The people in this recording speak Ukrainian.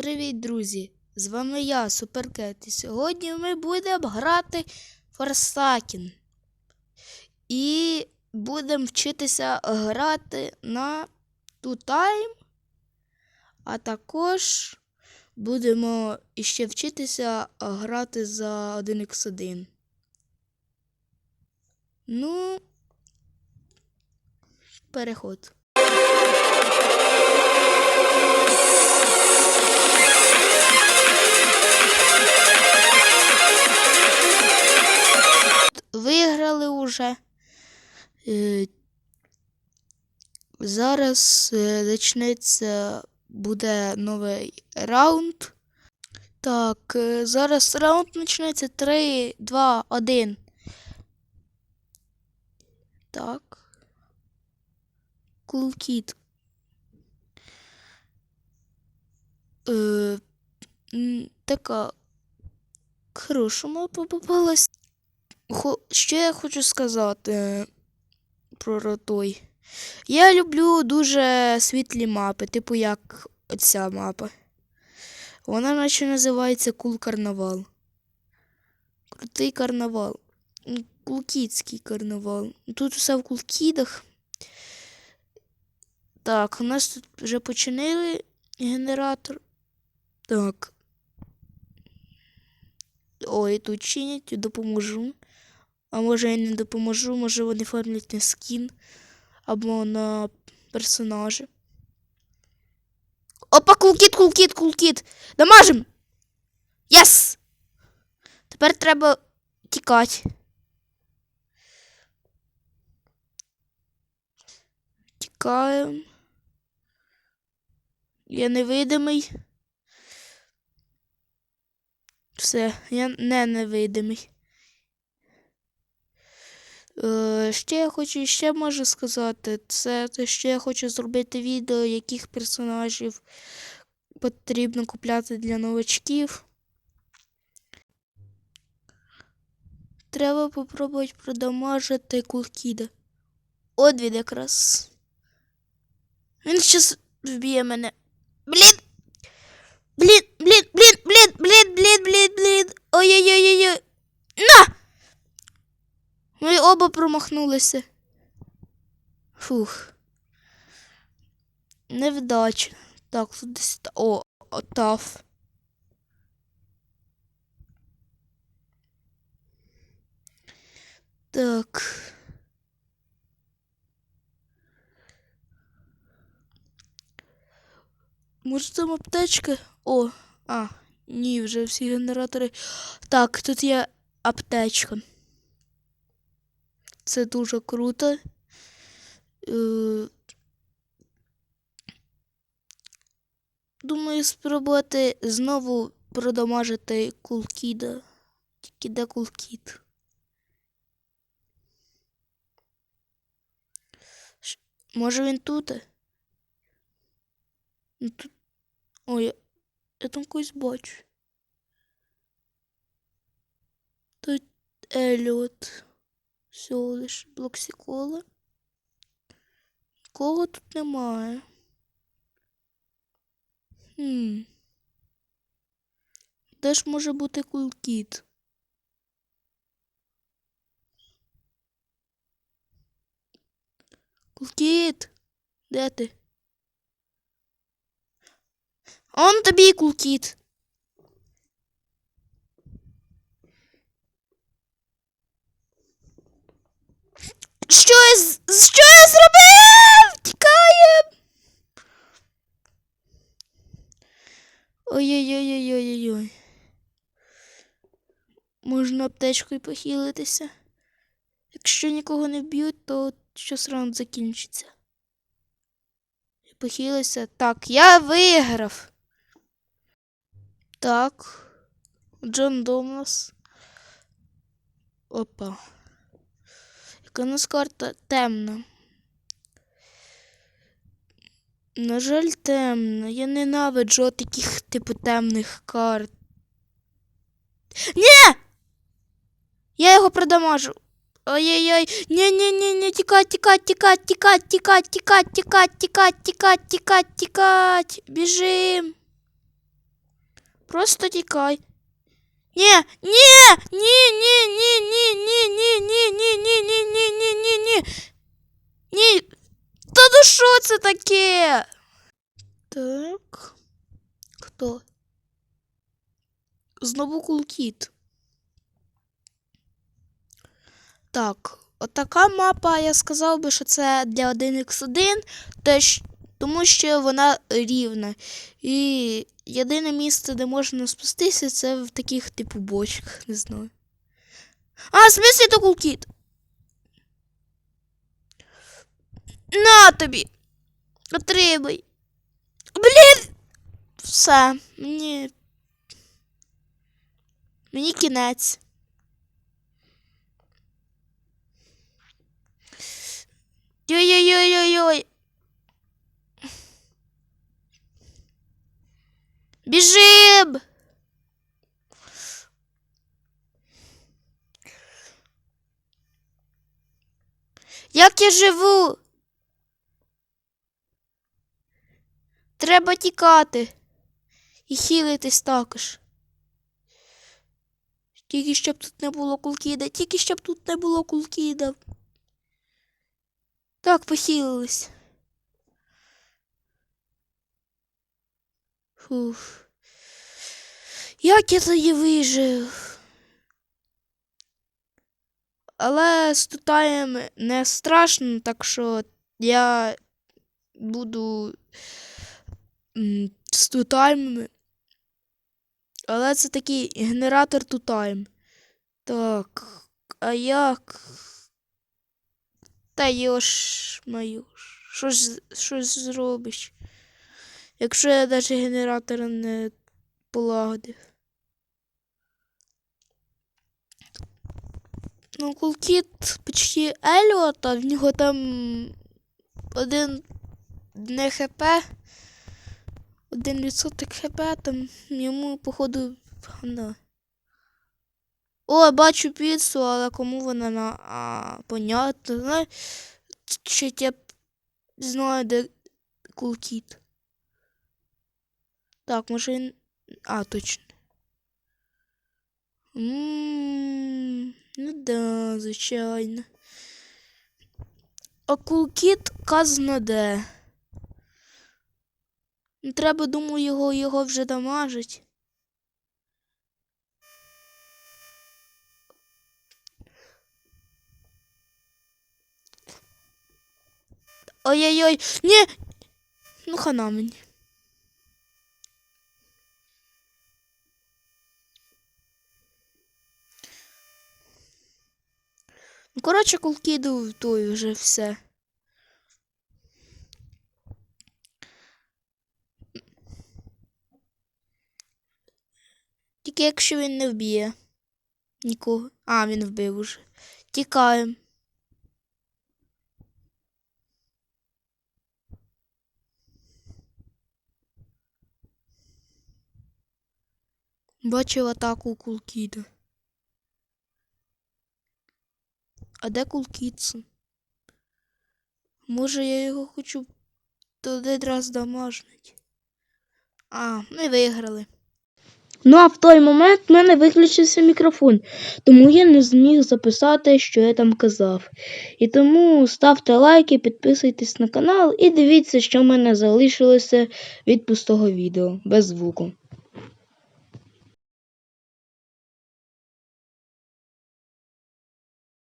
Привіт, друзі! З вами я, Суперкет, і сьогодні ми будемо грати Форсакін. І будемо вчитися грати на тутайм, а також будемо іще вчитися грати за 1х1. Ну, переход. Виграли. Е, Зараз е, почнеться буде новий раунд. Так, е, зараз раунд почнеться 3, 2, 1. Так. Кулкіт. Е, м, така хороша мапа попалась. Що я хочу сказати е, про той. Я люблю дуже світлі мапи, типу як ця мапа. Вона наче називається Кул Карнавал. Крутий карнавал. М, Кулкітський карнавал. Тут все в кулкідах. Так, у нас тут вже починили генератор. Так. Ой, тут чинять, допоможу. А може я не допоможу, може вони фармлять на скін або на персонажі. Опа, кулкіт, кулкіт, кулкіт! Дамажим! Єс! Тепер треба тікати. Тікаємо. Я невидимий. Все, я не невидимий. Е, ще я хочу ще можу сказати, це те, що я хочу зробити відео, яких персонажів потрібно купляти для новачків. Треба попробувати продамажити кулкіда. От він якраз. Він щас вб'є мене. Блін! Блін, блін, блін, блін, блін, блін, блін, блін. Ой-ой-ой-ой. На! Ми оба промахнулися. Фух. Невдача. Так, тут десь. О, отав. Так. Може там аптечка? О, а, ні, вже всі генератори. Так, тут є аптечка. Це дуже круто. Е, Думаю, спробувати знову продамажити кулкіда. Тільки де кулкід. Може він тут? Ну, тут... Ой, я, я там когось бачу. Тут Еліот. Всього лиш блоксикола. Нікого тут немає. Хм. Де ж може бути кулкіт? Кулкіт! Де ти? Он тобі кулкіт. Що я, що я зробив? Тікає. Ой-ой-ой-ой-ой-ой. Можна аптечкою похилитися. Якщо нікого не вб'ють, то щось раунд закінчиться. Я Похилився. Так, я виграв. Так. Джон Домас. Опа. У темна. На жаль, темна. Я ненавиджу таких типу темних карт. Ні! Я його продамажу. Ой-ой-ой. Ні-ні-ні, тікать, тікать, тікать, тікать, тікать, тікать, тікать, тікать, тікать, тікать, тікать. Біжим. Просто тікай. Ні, ні, ні, ні, ні, ні, ні, ні, ні, ні, ні, ні, ні. Ні. Та ну що це таке? Так. Хто? Знову кулкіт. Так, отака мапа, я сказав би, що це для 1х1, теж, тому що вона рівна. І єдине місце, де можна спуститися, це в таких типу бочках, не знаю. А, в смислі то кулкіт. На тобі. Отримай. Блін. Все, мені. Мені кінець. Ой-ой-ой-ой-ой. Біжим! Як я живу? Треба тікати і хілитись також. Тільки щоб тут не було кулкіда, тільки щоб тут не було кулкіда. Так, похилились. Фух. Як я тоді вижив? Але з тутаєм не страшно, так що я буду з тутаймами. Але це такий генератор тутайм. Так, а як? Та йош мою. Що ж що зробиш? Якщо я навіть генератора не полагодив. Ну, кулкіт почти Еліот, а в нього там один не хп. Один відсоток хп, там йому, походу, гана. О, бачу піцу, але кому вона на. А, понятно. Знаю, чи я знаю, де кулкіт. Так, може. А, точно. Ммм, ну да, звичайно. А кулкіт казно де. Ну, Треба, думаю, його, його вже дамажить. Ой-ой-ой, ні! Ну, хана мені. Ну, коротше, кулкіду той вже все. Тільки якщо він не вб'є нікого. А, він вбив уже. Тікаємо. Бачив атаку кулкіда. А де кулкітсон? Може, я його хочу один раз дамажнуть. А, ми виграли. Ну а в той момент в мене виключився мікрофон, тому я не зміг записати, що я там казав. І тому ставте лайки, підписуйтесь на канал і дивіться, що в мене залишилося від пустого відео без звуку.